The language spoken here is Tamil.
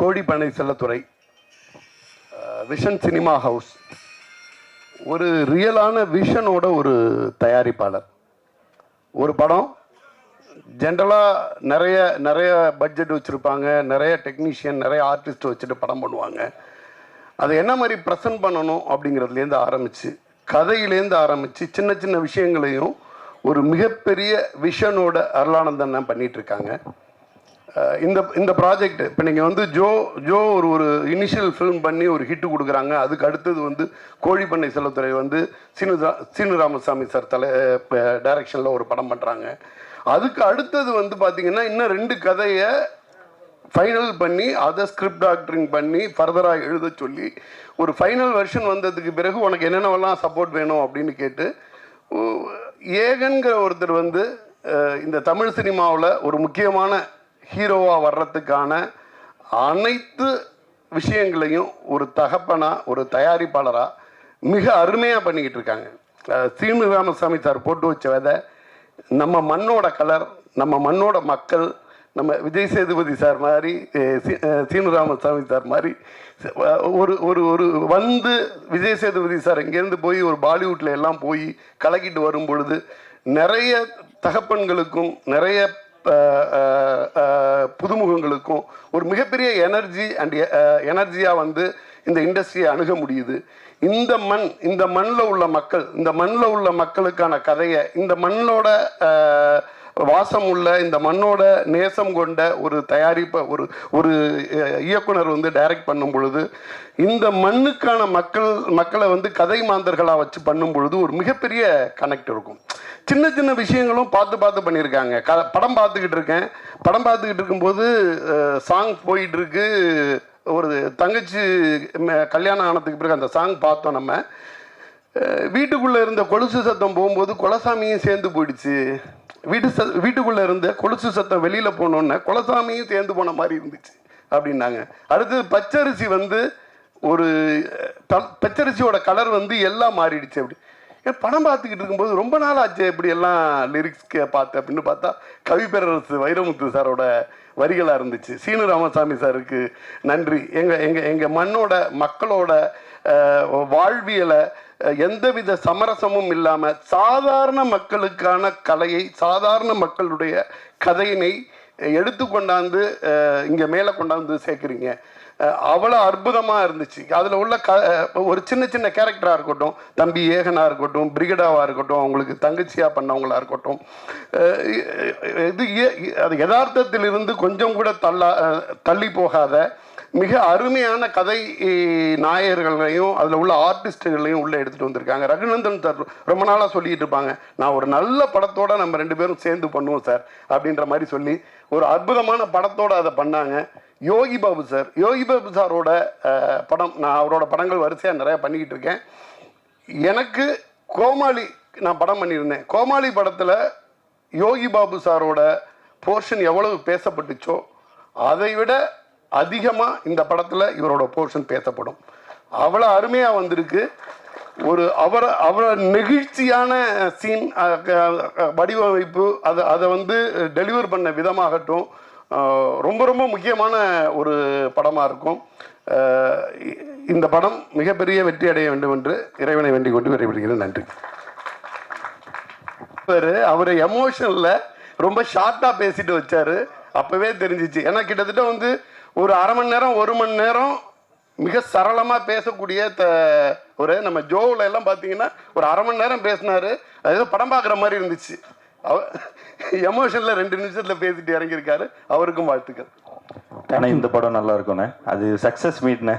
Kodippanai Sellathurai vision cinema house ஒரு ரியலான விஷனோட ஒரு தயாரிப்பாளர். ஒரு படம் ஜென்ரலாக நிறைய நிறைய பட்ஜெட் வச்சுருப்பாங்க நிறைய டெக்னீஷியன் நிறைய ஆர்டிஸ்ட் வச்சுட்டு படம் பண்ணுவாங்க. அதை என்ன மாதிரி ப்ரெசென்ட் பண்ணணும் அப்படிங்கிறதுலேருந்து ஆரம்பித்து கதையிலேருந்து ஆரம்பித்து சின்ன சின்ன விஷயங்களையும் ஒரு மிகப்பெரிய விஷனோட அருளானந்தன் பண்ணிகிட்ருக்காங்க இருக்காங்க. இந்த இந்த ப்ராஜெக்ட் இப்போ நீங்கள் வந்து ஜோ ஜோ ஒரு ஒரு இனிஷியல் ஃபிலிம் பண்ணி ஒரு ஹிட்டு கொடுக்குறாங்க. அதுக்கு அடுத்தது வந்து கோழிப்பண்ணை செல்லத்துறை வந்து சீனு சீனு ராமசாமி சார் தலை டைரக்ஷனில் ஒரு படம் பண்ணுறாங்க அதுக்கு அடுத்தது வந்து பார்த்தீங்கன்னா இன்னும் ரெண்டு கதையை ஃபைனல் பண்ணி அதை ஸ்கிரிப்ட் டாக்டரிங் பண்ணி ஃபர்தராக எழுத சொல்லி ஒரு ஃபைனல் வெர்ஷன் வந்ததுக்கு பிறகு உனக்கு என்னென்னவெல்லாம் சப்போர்ட் வேணும் அப்படின்னு கேட்டு ஏகன்கிற ஒருத்தர் வந்து இந்த தமிழ் சினிமாவில் ஒரு முக்கியமான ஹீரோவாக வர்றதுக்கான அனைத்து விஷயங்களையும் ஒரு தகப்பனாக ஒரு தயாரிப்பாளராக மிக அருமையாக பண்ணிக்கிட்டு இருக்காங்க. சீனு ராமசாமி சார் போட்டு வச்ச விதை நம்ம மண்ணோட கலர் நம்ம மண்ணோட மக்கள் நம்ம விஜய் சேதுபதி சார் மாதிரி சீனு ராமசாமி சார் மாதிரி ஒரு ஒரு ஒரு வந்து விஜய் சேதுபதி சார் இங்கேருந்து போய் ஒரு பாலிவுட்ல எல்லாம் போய் கலக்கிட்டு வரும் பொழுது நிறைய தகப்பன்களுக்கும் நிறைய புதுமுகங்களுக்கும் ஒரு மிகப்பெரிய எனர்ஜி அண்ட் எனர்ஜியாக வந்து இந்த இண்டஸ்ட்ரியை அணுக முடியுது. இந்த மண் இந்த மண்ணில் உள்ள மக்கள் இந்த மண்ணில் உள்ள மக்களுக்கான கதையை இந்த மண்ணோட வாசம் உள்ள இந்த மண்ணோட நேசம் கொண்ட ஒரு தயாரிப்பை ஒரு ஒரு இயக்குனர் வந்து டைரக்ட் பண்ணும் பொழுது இந்த மண்ணுக்கான மக்கள் மக்களை வந்து கதை மாந்தர்களாக வச்சு பண்ணும் பொழுது ஒரு மிகப்பெரிய கனெக்ட் இருக்கும். சின்ன சின்ன விஷயங்களும் பார்த்து பார்த்து பண்ணியிருக்காங்க. க படம் பார்த்துக்கிட்டு இருக்கேன். படம் பார்த்துக்கிட்டு இருக்கும்போது சாங் போயிட்டு இருக்கு ஒரு தங்கச்சி ம- கல்யாணம் ஆனதுக்கு பிறகு அந்த சாங் பார்த்தோம் நம்ம. வீட்டுக்குள்ளே இருந்த கொலுசு சத்தம் போகும்போது குலசாமியும் சேர்ந்து போயிடுச்சு. வீட்டு ச வீட்டுக்குள்ளே இருந்த கொலுசு சத்தம் வெளியில் போனோன்னே குலசாமியும் சேர்ந்து போன மாதிரி இருந்துச்சு அப்படின்னாங்க. அடுத்தது பச்சரிசி வந்து ஒரு பச்சரிசியோட கலர் வந்து எல்லாம் மாறிடுச்சு அப்படி. படம் பார்த்துக்கிட்டு இருக்கும்போது ரொம்ப நாள் ஆச்சு இப்படி எல்லாம் லிரிக்ஸ்க்கு பார்த்து அப்படின்னு பார்த்தா கவி பேரரசு வைரமுத்து சாரோட வரிகளாக இருந்துச்சு. சீனு ராமசாமி சாருக்கு நன்றி. எங்கள் எங்கள் எங்கள் மண்ணோட மக்களோட வாழ்வியலை எந்தவித சமரசமும் இல்லாமல் சாதாரண மக்களுக்கான கலையை சாதாரண மக்களுடைய கதையினை எடுத்து கொண்டாந்து இங்கே மேலே கொண்டாந்து சேர்க்குறீங்க. அவ்வளோ அற்புதமாக இருந்துச்சு. அதில் உள்ள க ஒரு சின்ன சின்ன கேரக்டராக இருக்கட்டும் தம்பி ஏகனாக இருக்கட்டும் பிரிகடாவாக இருக்கட்டும் அவங்களுக்கு தங்கச்சியாக பண்ணவங்களாக இருக்கட்டும் இது அது யதார்த்தத்திலிருந்து கொஞ்சம் கூட தள்ளா தள்ளி போகாத மிக அருமையான கதை நாயகர்களையும் அதில் உள்ள ஆர்டிஸ்ட்டுகளையும் உள்ளே எடுத்துகிட்டு வந்திருக்காங்க. ரகுநந்தன் சார் ரொம்ப நாளாக சொல்லிட்டு இருப்பாங்க நான் ஒரு நல்ல படத்தோடு நம்ம ரெண்டு பேரும் சேர்ந்து பண்ணுவோம் சார் அப்படின்ற மாதிரி சொல்லி ஒரு அற்புதமான படத்தோடு அதை பண்ணாங்க. யோகி பாபு சார் யோகி பாபு சாரோட படம் நான் அவரோட படங்கள் வரிசையாக நிறையா பண்ணிக்கிட்டு இருக்கேன். எனக்கு கோமாளி நான் படம் பண்ணியிருந்தேன். கோமாளி படத்தில் யோகி பாபு சாரோட போர்ஷன் எவ்வளவு பேசப்பட்டுச்சோ அதை விட அதிகமாக இந்த படத்தில் இவரோட போர்ஷன் பேசப்படும் அவ்வளோ அருமையாக வந்திருக்கு. ஒரு அவரை அவரை நெகிழ்ச்சியான சீன் வடிவமைப்பு அதை அதை வந்து டெலிவர் பண்ண விதமாகட்டும் ரொம்ப ரொம்ப முக்கியமான ஒரு படமாக இருக்கும். இந்த படம் மிகப்பெரிய வெற்றி அடைய வேண்டும் என்று இறைவனை வேண்டிக் கொண்டு விரைவிடுகிறேன் நன்றி. அவர் அவர் எமோஷனில் ரொம்ப ஷார்ட்டாக பேசிட்டு வச்சாரு. அப்போவே தெரிஞ்சிச்சு. ஏன்னா கிட்டத்தட்ட வந்து ஒரு அரை மணி நேரம் ஒரு மணி நேரம் மிக சரளமாக பேசக்கூடிய த ஒரு நம்ம ஜோவில் எல்லாம் பார்த்தீங்கன்னா ஒரு அரை மணி நேரம் பேசினார். அது ஏதோ படம் பார்க்குற மாதிரி இருந்துச்சு. அவ எமோஷனில் ரெண்டு நிமிஷத்தில் பேசிட்டு இறங்கியிருக்காரு. அவருக்கும் வாழ்த்துக்கள். ஆனால் இந்த படம் நல்லா இருக்கும்ண்ணே. அது சக்ஸஸ் மீட்ண்ணே.